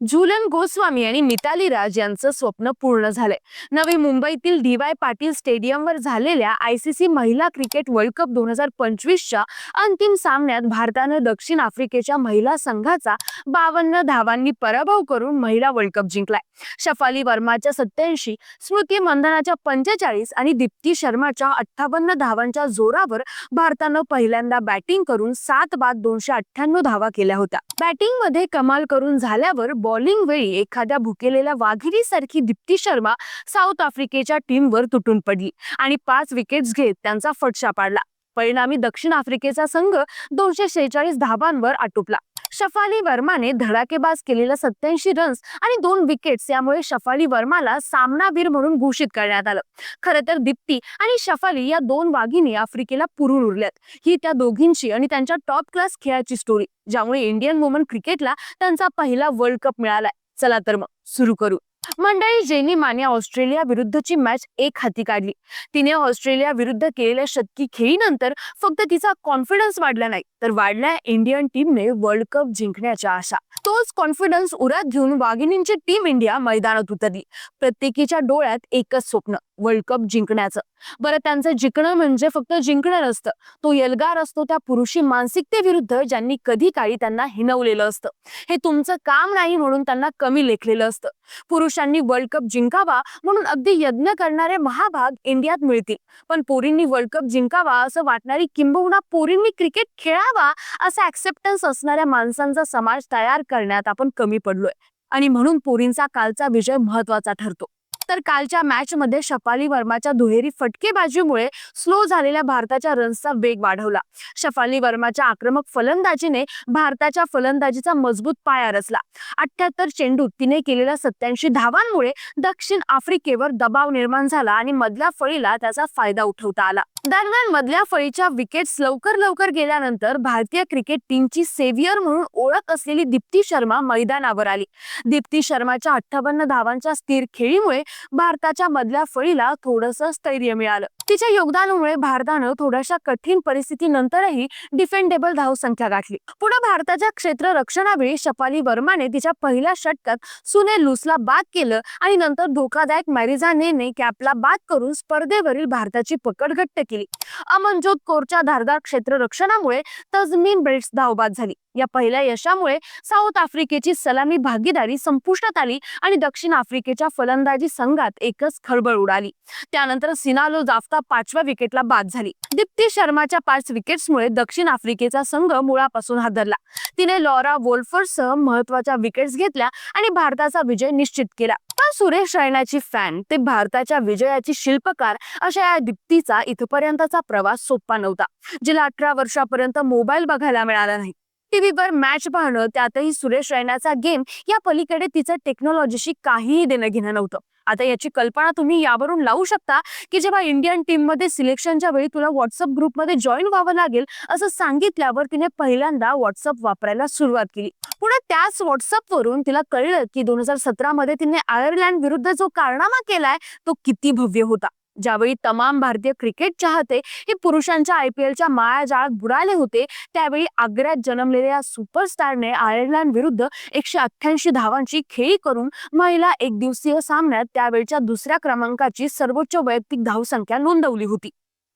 झुलन गोस्वामी आणि मिताली राज यांचं स्वप्न पूर्ण झालंय. नवी मुंबईतील डी वाय पाटील स्टेडियमवर झालेल्या आयसीसी महिला क्रिकेट वर्ल्ड कप दोन हजार पंचवीसच्या अंतिम सामन्यात भारतानं दक्षिण आफ्रिकेच्या महिला संघाचा बावन्न धावांनी पराभव करून महिला वर्ल्ड कप जिंकलाय. शफाली वर्माच्या सत्याऐंशी स्मृती मंदनाच्या पंचेचाळीस आणि दीप्ती शर्माच्या अठ्ठावन्न धावांच्या जोरावर भारतानं पहिल्यांदा बॅटिंग करून सात बाद दोनशे अठ्ठ्याण्णव धावा केल्या होत्या. बॅटिंगमध्ये कमाल करून झाल्यावर बॉलिंग वेळी एखाद्या भुकेलेल्या वाघिरीसारखी दीप्ती शर्मा साऊथ आफ्रिकेच्या टीमवर तुटून पडली आणि पाच विकेट्स घेत त्यांचा फटशा पाडला. परिणामी दक्षिण आफ्रिकेचा संघ दोनशे शेहेचाळीस धाबांवर आटोपला. शफाली वर्माने धडाकेबाज केलेल्या सत्याऐंशी रन्स आणि दोन विकेट्स यामुळे शफाली वर्माला सामनावीर म्हणून घोषित करण्यात आलं. खरं तर दीप्ती आणि शफाली या दोन वाघिणी आफ्रिकेला पुरून उरल्यात. ही त्या दोघींची आणि त्यांच्या टॉप क्लास खेळाची स्टोरी ज्यामुळे इंडियन वुमन क्रिकेटला त्यांचा पहिला वर्ल्ड कप मिळालाय. चला तर मग सुरू करू. मंडळी जेनी माने ऑस्ट्रेलिया विरुद्धची मॅच एक हाती काढली. तिने ऑस्ट्रेलिया विरुद्ध केलेल्या शतकी खेळीनंतर फक्त तिचा कॉन्फिडन्स वाढला नाही तर वाढल्या इंडियन टीमने वर्ल्ड कप जिंकण्याच्या आशा. तोच कॉन्फिडन्स उरात घेऊन वाघिणींची टीम इंडिया मैदानात उतरली. प्रत्येकीच्या डोळ्यात एकच स्वप्न वर्ल्ड कप जिंकण्याचं. बरं त्यांचं जिंकणं म्हणजे फक्त जिंकणं नसतं. तो यलगार असतो त्या पुरुषी मानसिकतेविरुद्ध ज्यांनी कधी काळी त्यांना हिनवलेलं असतं. हे तुमचं काम नाही म्हणून त्यांना कमी लेखलेलं असतं. पुरुषांनी वर्ल्ड कप जिंकावा म्हणून अगदी यज्ञ करणारे महाभाग इंडियात मिळतील. पण पोरींनी वर्ल्ड कप जिंकावा असं वाटणारी किंबहुना पोरींनी क्रिकेट खेळावा असा ऍक्सेप्टन्स असणाऱ्या माणसांचा समाज तयार करण्यात आपण कमी पडलोय. आणि म्हणून पोरींचा कालचा विजय महत्त्वाचा ठरतो. तर कालच्या मॅच मध्ये शफाली वर्माच्या दुहेरी फटकेबाजीमुळे स्लो झालेल्या भारताच्या रन्सचा वेग वाढवला. शफाली वर्माच्या आक्रमक फलंदाजीने भारताच्या फलंदाजीचा मजबूत पाया रचला. अठ्याहत्तर चेंडूत तिने केलेल्या सत्याऐंशी धावांमुळे दक्षिण आफ्रिकेवर दबाव निर्माण झाला आणि मधल्या फळीला त्याचा फायदा उठवता आला. दरम्यान मधल्या फळीच्या विकेट्स लवकर लवकर गेल्यानंतर भारतीय क्रिकेट टीमची सेव्हियर म्हणून ओळख असलेली दीप्ती शर्मा मैदानावर आली. दीप्ती शर्माच्या अठ्ठावन्न धावांच्या स्थिर खेळीमुळे भारताच्या मधल्या फळीला थोडस स्थैर्य मिळालं. तिच्या योगदानामुळे भारतानं थोड्याशा कठीण परिस्थितीनंतरही डिफेंडेबल धावसंख्या गाठली. पुढे भारताच्या क्षेत्र रक्षणावेळी शपाली वर्माने तिच्या पहिल्या षटकात सुने लुसला बाद केलं आणि नंतर धोकादायक मॅरिझा नेने कॅपला बाद करून स्पर्धेवरील भारताची पकड घट्ट केली. अमनजोत कौरच्या धारदार क्षेत्ररक्षणामुळे तजमीन ब्रेट्स धावबाद झाली. या पहिल्या यशामुळे साऊथ आफ्रिकेची सलामी भागीदारी संपुष्टात आली आणि दक्षिण आफ्रिकेच्या फलंदाजी संघात एकच खळबळ उडाली. त्यानंतर सिनालो जाफ्ता पाचव्या विकेटला बाद झाली. दीप्ती शर्माच्या पाच विकेट्समुळे दक्षिण आफ्रिकेचा संघ मुळापासून हादरला. तिने लॉरा वोल्फरसह महत्त्वाच्या विकेट्स घेतल्या आणि भारताचा विजय निश्चित केला. पण सुरेश रैनाची फॅन ते भारताच्या विजयाची शिल्पकार अशा या दीप्तीचा इथपर्यंतचा प्रवास सोपा नव्हता जिला अठरा वर्षापर्यंत मोबाईल बघायला मिळाला नाही. टीव्हीवर मॅच पाहणं त्यातही सुरेश रैनाचा गेम या पलीकडे तिचं टेक्नॉलॉजीशी काहीही देणं घेणं नव्हतं. आता याची कल्पना तुम्ही यावरून लावू शकता की जेव्हा इंडियन टीममध्ये सिलेक्शनच्या वेळी तुला व्हॉट्सअप ग्रुपमध्ये जॉईन व्हावं लागेल असं सांगितल्यावर तिने पहिल्यांदा व्हॉट्सअप वापरायला सुरुवात केली. पुढे त्याच व्हॉट्सअप वरून तिला कळलं की दोन हजार सतरा मध्ये तिने आयर्लंड विरुद्ध जो कारनामा केलाय तो किती भव्य होता. ज्यावेळी तमाम भारतीय क्रिकेट चाहते हे पुरुषांच्या आय पी एलच्या मायाजाळात बुडाले होते त्यावेळी आग्र्यात जन्मलेल्या सुपरस्टारने आयर्लंड विरुद्ध एकशे अठ्ठ्याऐंशी धावांची खेळी करून महिला एक दिवसीय सामन्यात त्यावेळच्या दुसऱ्या क्रमांकाची सर्वोच्च वैयक्तिक धावसंख्या नोंदवली होती.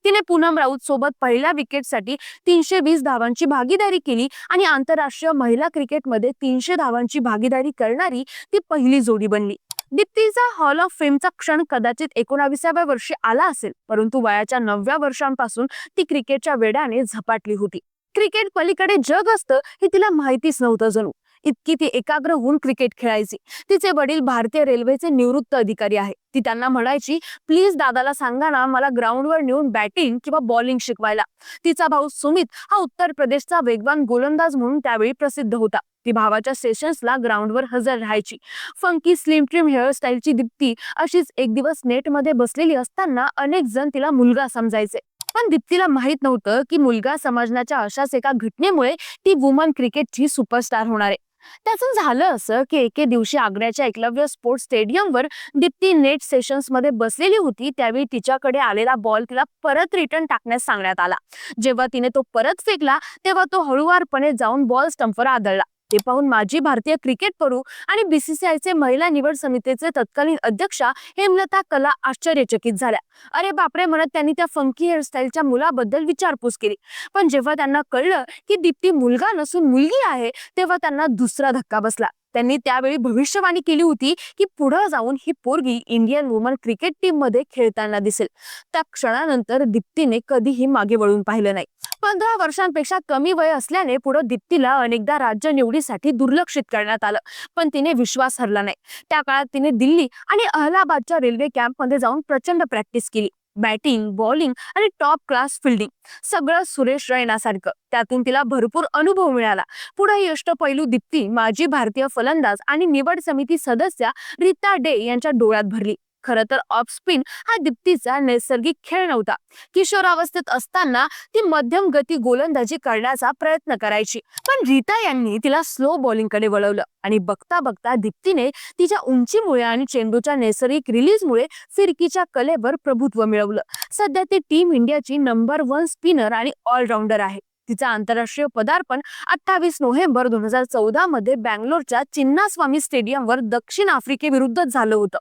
तिने पूनम राऊत सोबत पहिल्या विकेटसाठी तीनशे वीस धावांची भागीदारी केली आणि आंतरराष्ट्रीय महिला क्रिकेटमध्ये तीनशे धावांची भागीदारी करणारी ती पहिली जोडी बनली. दीप्तीचा हॉल ऑफ फेमचा क्षण कदाचित एकोणाविसाव्या वर्षी आला असेल परंतु वयाच्या नवव्या वर्षांपासून ती क्रिकेटच्या वेड्याने झपाटली होती. क्रिकेट पलीकडे जग असतं हे तिला माहितीच नव्हतं जणू. इतकी ती एकाग्र होऊन क्रिकेट खेळायची. तिचे वडील भारतीय रेल्वेचे निवृत्त अधिकारी आहे ती त्यांना म्हणायची प्लीज दादाला सांगा ना मला ग्राउंडवर नेऊन बॅटिंग किंवा बॉलिंग शिकवायला. तिचा भाऊ सुमित हा उत्तर प्रदेशचा वेगवान गोलंदाज म्हणून त्यावेळी प्रसिद्ध होता. ती भावाच्या सेशन्सला ग्राउंडवर हजर राहायची. फंकी स्लिम ट्रिम हेअरस्टाईलची दीप्ती अशीच एक दिवस नेटमध्ये बसलेली असताना अनेक जण तिला मुलगा समजायचे. पण दीप्तीला माहीत नव्हतं की मुलगा समजण्याच्या अशाच एका घटनेमुळे ती वुमन क्रिकेटची सुपरस्टार होणार आहे. त्याचं झालं असं की एके दिवशी आग्र्याच्या एकलव्य स्पोर्ट्स स्टेडियमवर दीप्ती नेट सेशन्समध्ये बसलेली होती त्यावेळी तिच्याकडे आलेला बॉल तिला परत रिटर्न टाकण्यास सांगण्यात आला. जेव्हा तिने तो परत फेकला तेव्हा तो हळुवारपणे जाऊन बॉल स्टंपवर आदळला. ते पाहून माजी भारतीय क्रिकेटपटू आणि बीसीसीआयचे महिला निवड समितीचे तत्कालीन अध्यक्षा हेमलता कला आश्चर्यचकित झाल्या. अरे बापरे म्हणत त्यांनी त्या फंकी हेअरस्टाईलच्या मुलाबद्दल विचारपूस केली. पण जेव्हा त्यांना कळलं की दीप्ती मुलगा नसून मुलगी आहे तेव्हा त्यांना दुसरा धक्का बसला. त्यांनी त्यावेळी भविष्यवाणी केली होती की पुढे जाऊन ही पोरगी इंडियन वुमन क्रिकेट टीममध्ये खेळताना दिसेल. त्या क्षणानंतर दीप्तीने कधीही मागे वळून पाहिलं नाही. पंधरा वर्षांपेक्षा कमी वय असल्याने पुढे दीप्तीला अनेकदा राज्य निवडीसाठी दुर्लक्षित करण्यात आलं पण तिने विश्वास हरला नाही. त्या काळात तिने दिल्ली आणि अहलाबादच्या रेल्वे कॅम्पमध्ये जाऊन प्रचंड प्रॅक्टिस केली. बॅटिंग बॉलिंग आणि टॉप क्लास फिल्डिंग सगळं सुरेश रैनासारखं. त्यातून तिला भरपूर अनुभव मिळाला. पुढे यष्टपैलू दीप्ती माजी भारतीय फलंदाज आणि निवड समिती सदस्या रीता डे यांच्या डोळ्यात भरली. खरं तर ऑफ स्पिन हा दीप्तीचा नैसर्गिक खेळ नव्हता. किशोरावस्थेत असताना ती मध्यम गती गोलंदाजी करण्याचा प्रयत्न करायची. पण रीता यांनी तिला स्लो बॉलिंगकडे वळवलं आणि बघता बघता दीप्तीने तिच्या उंचीमुळे आणि चेंडूच्या नैसर्गिक रिलीजमुळे फिरकीच्या कलेवर प्रभुत्व मिळवलं. सध्या ती टीम इंडियाची नंबर वन स्पिनर आणि ऑलराऊंडर आहे. तिचा आंतरराष्ट्रीय पदार्पण अठ्ठावीस नोव्हेंबर दोन हजार चौदा मध्ये बँगलोरच्या चिन्नास्वामी स्टेडियमवर दक्षिण आफ्रिकेविरुद्ध झालं होतं.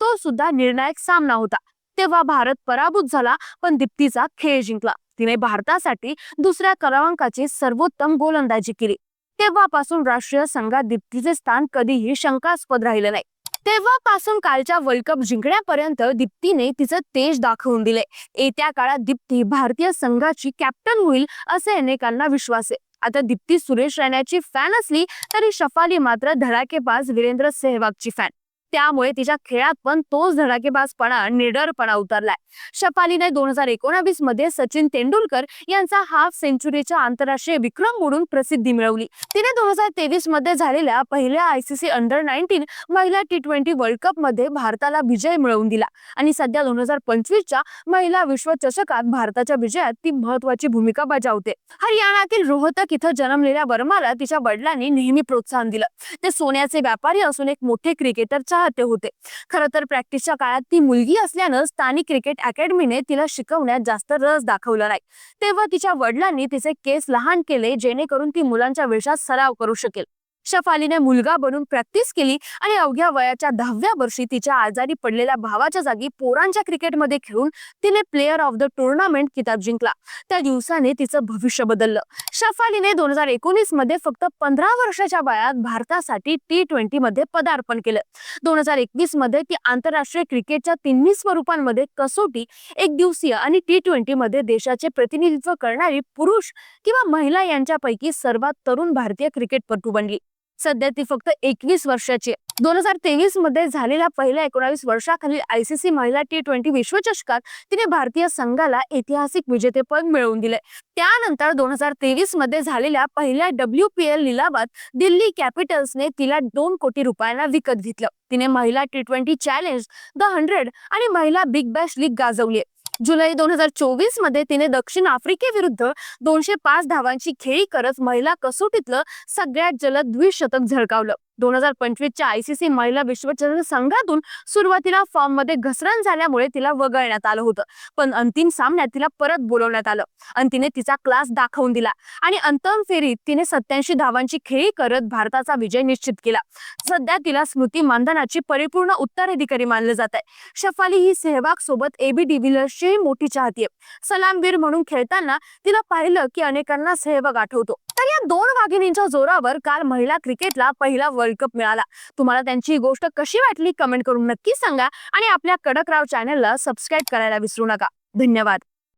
तो सुद्धा निर्णायक सामना होता. तेव्हा भारत पराभूत झाला पण दीप्तीचा खेळ जिंकला. तिने भारतासाठी दुसऱ्या क्रमांकाची सर्वोत्तम गोलंदाजी केली. तेव्हापासून राष्ट्रीय संघात दीप्तीचे स्थान कधीही शंकास्पद राहिले नाही. तेव्हापासून कालच्या वर्ल्ड कप जिंकण्यापर्यंत दीप्तीने तिचं तेज दाखवून दिले. येत्या काळात दीप्ती भारतीय संघाची कॅप्टन होईल असे अनेकांना विश्वास आहे. आता दीप्ती सुरेश रैनाची फॅन असली तरी शफाली मात्र धडाकेबाज वीरेंद्र सेहवागची फॅन त्यामुळे तिच्या खेळात पण तोच धडाकेबाजपणा निडरपणा उतरलाय. शपालीने दोन हजार एकोणावीसमध्ये सचिन तेंडुलकर यांचा हाफ सेंचुरीचा आंतरराष्ट्रीय विक्रम मोडून प्रसिद्धी मिळवली. तिने दोन हजार तेवीसमध्ये झालेल्या पहिल्या आयसीसी अंडर नाईन्टीन महिला टी ट्वेंटी वर्ल्ड कपमध्ये भारताला विजय मिळवून दिला. आणि सध्या दोन हजार पंचवीसच्या महिला विश्वचषकात भारताच्या विजयात ती महत्वाची भूमिका बजावते. हरियाणातील रोहतक इथं जन्मलेल्या वर्माला तिच्या वडिलांनी नेहमी प्रोत्साहन दिलं. ते सोन्याचे व्यापारी असून एक मोठे क्रिकेटर चाहते होते. खरं तर प्रॅक्टिसच्या काळात ती मुलगी असल्यानं स्थानिक क्रिकेट अकॅडमीने तिला शिकवण्यात जास्त रस दाखवला नाही. तेव्हा तिच्या वडिलांनी तिचे केस लहान केले जेणेकरून ती मुलांच्या वेशात सराव करू शकेल. शफालीने मुलगा बनून प्रॅक्टिस केली आणि अवघ्या वयाच्या दहाव्या वर्षी तिच्या आजारी पडलेल्या भावाच्या जागी पोरांच्या क्रिकेटमध्ये खेळून तिने प्लेअर ऑफ द टुर्नामेंट किताब जिंकला. त्या दिवसाने तिचं भविष्य बदललं. शफालीने दोन हजार एकोणीसमध्ये फक्त पंधरा वर्षाच्या वयात भारतासाठी टी ट्वेंटी मध्ये पदार्पण केलं. दोन हजार एकवीसमध्ये ती आंतरराष्ट्रीय क्रिकेटच्या तिन्ही स्वरूपांमध्ये कसोटी एक दिवसीय आणि टी ट्वेंटी मध्ये देशाचे प्रतिनिधित्व करणारी पुरुष किंवा महिला यांच्यापैकी सर्वात तरुण भारतीय क्रिकेटपटू बनली. सध्या ती फक्त एकवीस वर्षाची आहे. दोन हजार तेवीसमध्ये झालेल्या पहिल्या एकोणावीस वर्षाखालील आयसीसी महिला टी ट्वेंटी विश्वचषकात तिने भारतीय संघाला ऐतिहासिक विजेतेपद मिळवून दिले त्यानंतर दोन हजार तेवीसमध्ये झालेल्या पहिल्या डब्ल्यू पी एल लिलावात दिल्ली कॅपिटल्सने तिला दोन कोटी रुपयांना विकत घेतलं. तिने महिला T twenty challenge the hundred आणि महिला बिग बॅश लीग गाजवली जुलै दोन हजार चोवीसमध्ये तिने दक्षिण आफ्रिकेविरुद्ध दोनशे पाच धावांची खेळी करत महिला कसोटीतलं सगळ्यात जलद द्विशतक झळकावलं. दोन हजार पंचवीसच्या आयसीसी महिला विश्वचषक संघातून सुरुवातीला फॉर्ममध्ये घसरण झाल्यामुळे तिला वगळण्यात आलं होतं. पण अंतिम सामन्यात तिला परत बोलवण्यात आलं. आणि तिने तिचा क्लास दाखवून दिला. आणि अंतिम फेरीत तिने सत्याऐंशी धावांची खेळी करत भारताचा विजय निश्चित केला. सध्या तिला स्मृती मानधनाची परिपूर्ण उत्तराधिकारी मानलं जात आहे. शफाली ही सेहवाग सोबत एबी डिव्हिलर्सची मोठी चाहती आहे. सलामवीर म्हणून खेळताना तिला पाहिलं की अनेकांना सेहवाग आठवतो. तर या दोन वाघिणींच्या जोरावर काल महिला क्रिकेटला पहिला वर्ल्ड कप मिळाला. तुम्हाला त्यांची ही गोष्ट कशी वाटली? कमेंट करून नक्की सांगा आणि आपल्या कडकराव चॅनेलला चॅनलला सबस्क्राईब करायला विसरू नका. धन्यवाद.